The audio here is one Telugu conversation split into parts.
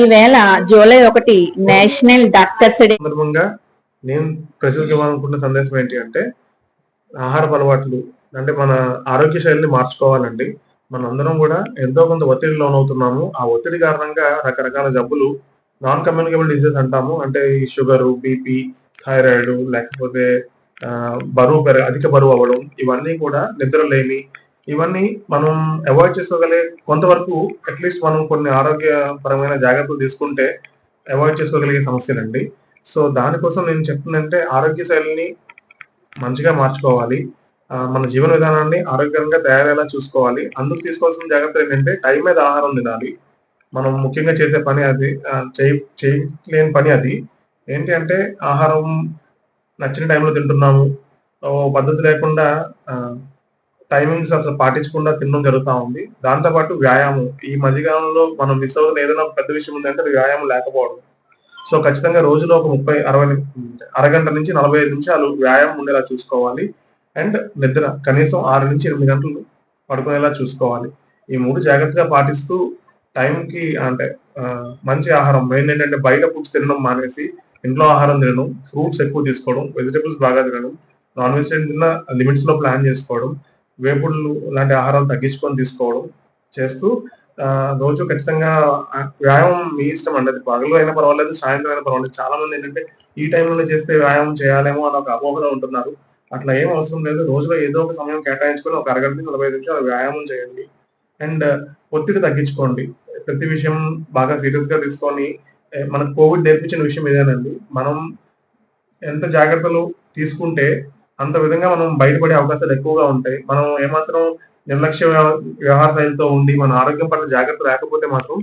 ఈవేళ జూలై ఒకటి నేషనల్ డాక్టర్స్ డే. సందర్భంగా నేను ప్రజలకు ఇవ్వాలనుకున్న సందేశం ఏంటి అంటే ఆహారపు అలవాట్లు అంటే మన ఆరోగ్య శైలిని మార్చుకోవాలండి. మనందరం కూడా ఎంతో కొంత ఒత్తిడి లోనవుతున్నాము. ఆ ఒత్తిడి కారణంగా రకరకాల జబ్బులు నాన్ కమ్యూనికబుల్ డిసీజెస్ అంటాము. అంటే ఈ షుగర్ బీపీ థైరాయిడ్ లేకపోతే బరువు పెరగ అధిక బరువు అవ్వడం ఇవన్నీ కూడా నిద్రలేమి ఇవన్నీ మనం అవాయిడ్ చేసుకోగలిగే కొంతవరకు అట్లీస్ట్ మనం కొన్ని ఆరోగ్యపరమైన జాగ్రత్తలు తీసుకుంటే అవాయిడ్ చేసుకోగలిగే సమస్యలండి. సో దానికోసం నేను చెప్తుందంటే ఆరోగ్య శైలిని మంచిగా మార్చుకోవాలి. మన జీవన విధానాన్ని ఆరోగ్యంగా తయారయ్యేలా చూసుకోవాలి. అందుకు తీసుకోవాల్సిన జాగ్రత్తలు ఏంటంటే టైం మీద ఆహారం తినాలి. మనం ముఖ్యంగా చేసే పని అది చేయ చేయలేని పని అది. ఏంటి అంటే ఆహారం నచ్చిన టైంలో తింటున్నాము. ఓ పద్ధతి లేకుండా టైమింగ్స్ అసలు పాటించకుండా తినడం జరుగుతూ ఉంది. దాంతోపాటు వ్యాయామం. ఈ మధ్యకాలంలో మనం మిస్ అవుతున్న ఏదైనా పెద్ద విషయం ఉందంటే అది వ్యాయామం లేకపోవడం. సో ఖచ్చితంగా రోజులో ఒక ముప్పై అరవై అరగంట నుంచి నలభై ఐదు నిమిషాలు వ్యాయామం ఉండేలా చూసుకోవాలి. అండ్ నిద్ర కనీసం ఆరు నుంచి ఎనిమిది గంటలు పడుకునేలా చూసుకోవాలి. ఈ మూడు జాగ్రత్తగా పాటిస్తూ టైంకి అంటే మంచి ఆహారం మెయిన్ ఏంటంటే బయట ఫుడ్స్ తినడం మానేసి ఇంట్లో ఆహారం తినడం ఫ్రూట్స్ ఎక్కువ తీసుకోవడం వెజిటబుల్స్ బాగా తినడం నాన్ వెజిటేరియన్ తిన్న లిమిట్స్లో ప్లాన్ చేసుకోవడం వేపుడులు లాంటి ఆహారం తగ్గించుకొని తీసుకోవడం చేస్తూ రోజు ఖచ్చితంగా వ్యాయామం మీ ఇష్టం అండి. అది పగలు అయినా పర్వాలేదు సాయంత్రం అయినా పర్వాలేదు. చాలా మంది ఏంటంటే ఈ టైంలో చేస్తే వ్యాయామం చేయాలేమో అని ఒక అపోహలో ఉంటున్నారు. అట్లా ఏం అవసరం లేదు. రోజులో ఏదో ఒక సమయం కేటాయించుకొని ఒక అరగంట నలభై ఐదు నిమిషాలు వ్యాయామం చేయండి. అండ్ ఒత్తిడి తగ్గించుకోండి. ప్రతి విషయం బాగా సీరియస్గా తీసుకొని మనకు కోవిడ్ నేర్పించిన విషయం ఇదేనండి మనం ఎంత జాగ్రత్తలు తీసుకుంటే అంత విధంగా మనం బయటపడే అవకాశాలు ఎక్కువగా ఉంటాయి. మనం ఏమాత్రం నిర్లక్ష్య వ్యవహార శైలితో ఉండి మన ఆరోగ్యం పట్ల జాగ్రత్త లేకపోతే మాత్రం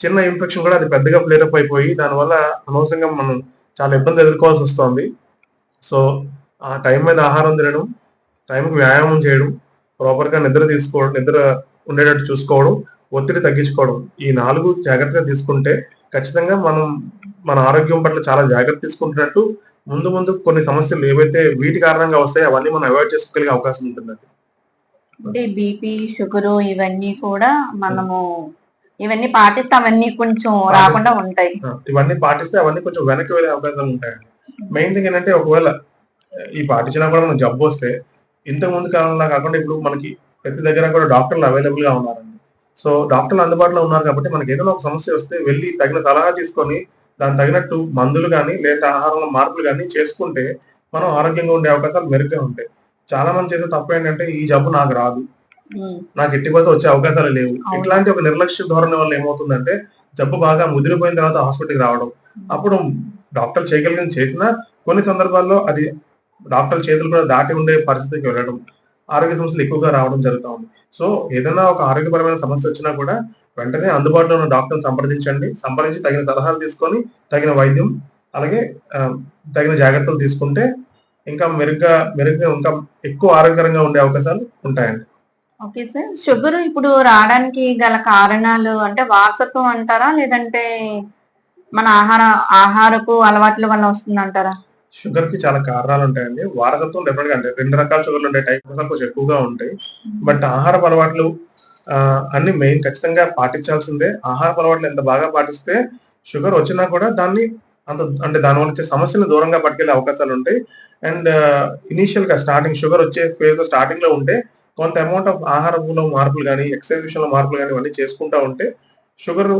చిన్న ఇన్ఫెక్షన్ కూడా అది పెద్దగా ప్లేటప్ అయిపోయి దానివల్ల అనవసరంగా మనం చాలా ఇబ్బంది ఎదుర్కోవాల్సి వస్తుంది. సో ఆ టైం మీద ఆహారం తినడం టైంకి వ్యాయామం చేయడం ప్రాపర్గా నిద్ర తీసుకోవడం నిద్ర ఉండేటట్టు చూసుకోవడం ఒత్తిడి తగ్గించుకోవడం ఈ నాలుగు జాగ్రత్తగా తీసుకుంటే ఖచ్చితంగా మనం మన ఆరోగ్యం పట్ల చాలా జాగ్రత్త తీసుకుంటున్నట్టు ముందు ముందు కొన్ని సమస్యలు ఏవైతే వీటి కారణంగా వస్తాయో అవన్నీ మనం అవాయిడ్ చేసుకోగలిగే అవకాశం ఉంటుందండి అంటే బీపీ షుగర్ ఇవన్నీ కూడా మనము ఇవన్నీ పాటిస్తే అవన్నీ కొంచెం రాకుండా ఉంటాయి. ఇవన్నీ పాటిస్తే అవన్నీ కొంచెం వెనక్కి వెళ్ళే అవకాశాలు ఉంటాయండి మెయిన్ థింగ్ ఏంటంటే ఒకవేళ ఈ పాటించినా కూడా మనకు జబ్బు వస్తే ఇంతకు ముందు కాలంలో కాకుండా ఇప్పుడు మనకి ప్రతి దగ్గర కూడా డాక్టర్లు అవైలబుల్గా ఉన్నారండి. సో డాక్టర్లు అందుబాటులో ఉన్నారు కాబట్టి మనకి ఏదైనా ఒక సమస్య వస్తే వెళ్ళి తగిన సలహా తీసుకొని దానికి తగినట్టు మందులు కానీ లేదా ఆహారంలో మార్పులు కానీ చేసుకుంటే మనం ఆరోగ్యంగా ఉండే అవకాశాలు మెరుగ్గా ఉంటాయి. చాలా మంది చేసే తప్పు ఏంటంటే ఈ జబ్బు నాకు రాదు. నాకు ఎట్టిపోతే వచ్చే అవకాశాలు లేవు. ఇట్లాంటి ఒక నిర్లక్ష్య ధోరణి వల్ల ఏమవుతుందంటే జబ్బు బాగా ముదిరిపోయిన తర్వాత హాస్పిటల్కి రావడం. అప్పుడు డాక్టర్ చేయగలిగిన చేసినా కొన్ని సందర్భాల్లో అది డాక్టర్ చేతులు కూడా దాటి ఉండే పరిస్థితికి వెళ్ళడం ఆరోగ్య సమస్యలు ఎక్కువగా రావడం జరుగుతూ ఉంది. సో ఏదైనా ఒక ఆరోగ్యపరమైన సమస్య వచ్చినా కూడా వెంటనే అందుబాటులో ఉన్న డాక్టర్ని సంప్రదించండి. సంప్రదించి తగిన సలహాలు తీసుకొని తగిన వైద్యం అలాగే తగిన జాగ్రత్తలు తీసుకుంటే ఇంకా మెరుగ్గా మెరుగ్గా ఇంకా ఎక్కువ ఆరోగ్యకరంగా ఉండే అవకాశాలు ఉంటాయండి. Okay sir. షుగర్ ఇప్పుడు రావడానికి గల కారణాలు అంటే వారసత్వం అంటారా? లేదంటే మన ఆహార ఆహారపు అలవాట్ల వల్ల వస్తుంది అంటారా షుగర్కి చాలా కారణాలు ఉంటాయండి. వారసత్వం డెఫినెట్గా అంటే రెండు రకాల షుగర్లు ఉంటాయి. టైప్ కొంచెం ఎక్కువగా ఉంటాయి. బట్ ఆహార అలవాట్లు అన్ని మెయిన్ ఖచ్చితంగా పాటించాల్సిందే. ఆహార అలవాట్లు ఎంత బాగా పాటిస్తే షుగర్ వచ్చినా కూడా దాన్ని అంత అంటే దానివల్ల వచ్చే సమస్యను దూరంగా పట్టుకెళ్ళే అవకాశాలు ఉంటాయి. అండ్ ఇనీషియల్గా స్టార్టింగ్ షుగర్ వచ్చే ఫేజ్లో స్టార్టింగ్లో ఉంటే కొంత అమౌంట్ ఆఫ్ ఆహారంలో మార్పులు కానీ ఎక్సర్సైజ్ విషయంలో మార్పులు కానీ ఇవన్నీ చేసుకుంటా ఉంటే షుగర్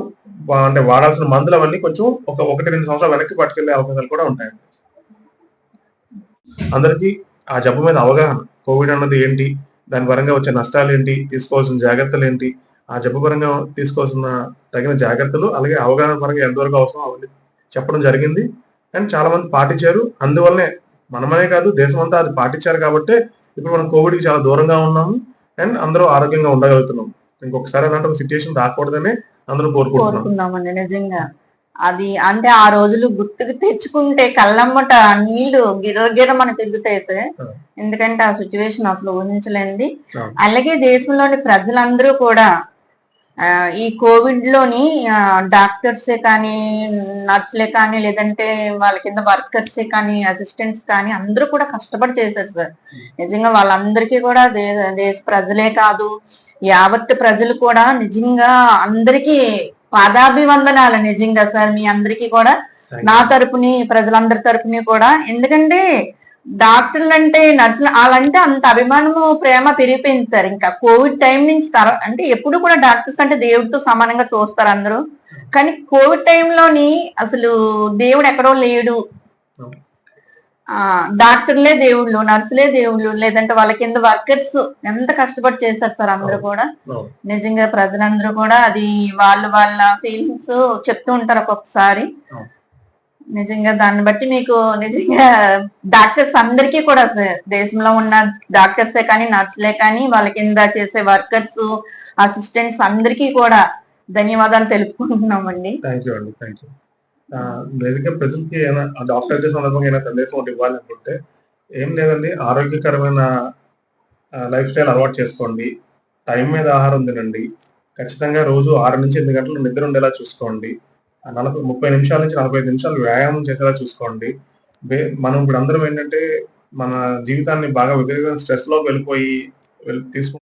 అంటే వాడాల్సిన మందులు అవన్నీ కొంచెం ఒక ఒకటి రెండు సంవత్సరాలు వెనక్కి పట్టుకెళ్ళే అవకాశాలు కూడా ఉంటాయి అందరికీ ఆ జబ్బు మీద అవగాహన. కోవిడ్ అన్నది ఏంటి? దాని పరంగా వచ్చే నష్టాలు ఏంటి తీసుకోవాల్సిన జాగ్రత్తలు ఏంటి ఆ జబ్బు పరంగా తీసుకోవాల్సిన తగిన జాగ్రత్తలు అలాగే అవగాహన పరంగా ఎంతవరకు అవసరం అవన్నీ చెప్పడం జరిగింది. అండ్ చాలా మంది పాటించారు. అందువల్లనే మనమనే కాదు దేశం అంతా అది పాటించారు కాబట్టి ఇప్పుడు మనం కోవిడ్కి చాలా దూరంగా ఉన్నాము. అండ్ అందరూ ఆరోగ్యంగా ఉండగలుగుతున్నాం. ఇంకొకసారి అలాంటి ఒక సిచ్యుయేషన్ రాకూడదని అందరూ కోరుకుంటున్నాం. నిజంగా. అది అంటే ఆ రోజులు గుర్తుకు తెచ్చుకుంటే కళ్ళమ్మట నీళ్ళు గిరగిర మనకు తిరుగుతాయి సార్. ఎందుకంటే ఆ సిచ్యువేషన్ అసలు ఊహించలేంది. అలాగే దేశంలోని ప్రజలందరూ కూడా ఈ కోవిడ్లోని డాక్టర్సే కానీ నర్సులే కానీ లేదంటే వాళ్ళ కింద వర్కర్సే కానీ అసిస్టెంట్స్ కానీ అందరూ కూడా కష్టపడి చేశారు సార్ నిజంగా వాళ్ళందరికీ కూడా దేశ ప్రజలే కాదు యావత్ ప్రజలు కూడా నిజంగా అందరికీ పాదాభివందనాలు నిజంగా సార్ మీ అందరికీ కూడా. నా. తరపుని ప్రజలందరి తరపుని కూడా. ఎందుకంటే డాక్టర్లు అంటే నర్సులు వాళ్ళంటే అంత అభిమానము ప్రేమ పెరిగిపోయింది సార్. ఇంకా కోవిడ్ టైం నుంచి తర్వాత అంటే ఎప్పుడు కూడా డాక్టర్స్ అంటే దేవుడితో సమానంగా చూస్తారు అందరూ. కానీ కోవిడ్ టైంలోని అసలు దేవుడు ఎక్కడో లేడు. డాక్టర్లే దేవుళ్ళు నర్సులే దేవుళ్ళు లేదంటే వాళ్ళ కింద వర్కర్స్ ఎంత కష్టపడి చేశారు సార్ అందరూ. కూడా. నిజంగా ప్రజలందరూ కూడా అది వాళ్ళ వాళ్ళ ఫీలింగ్స్ చెప్తూ ఉంటారు ఒక్కొక్కసారి. నిజంగా దాన్ని బట్టి మీకు నిజంగా డాక్టర్స్ అందరికీ కూడా సార్ దేశంలో ఉన్న డాక్టర్సే కానీ నర్సులే కానీ వాళ్ళ కింద చేసే వర్కర్స్ అసిస్టెంట్స్ అందరికీ కూడా ధన్యవాదాలు తెలుపుకుంటున్నామండి థ్యాంక్ యూ అండి థ్యాంక్ యూ బేసిక్గా ప్రజలకి ఏమైనా డాక్టర్ డే సందర్భంగా ఏమైనా సందేశం ఒకటి ఇవ్వాలనుకుంటే ఏం లేదండి ఆరోగ్యకరమైన లైఫ్ స్టైల్ అలవాటు చేసుకోండి. టైం మీద ఆహారం తినండి. ఖచ్చితంగా రోజు ఆరు నుంచి ఎనిమిది గంటలు నిద్ర ఉండేలా చూసుకోండి. నలభై ముప్పై నిమిషాల నుంచి నలభై ఐదు నిమిషాలు వ్యాయామం చేసేలా చూసుకోండి. మనం ఇప్పుడు అందరం ఏంటంటే మన జీవితాన్ని బాగా విపరీతమైన స్ట్రెస్ వెళ్ళిపోయి వెళ్ళి తీసుకుంటాం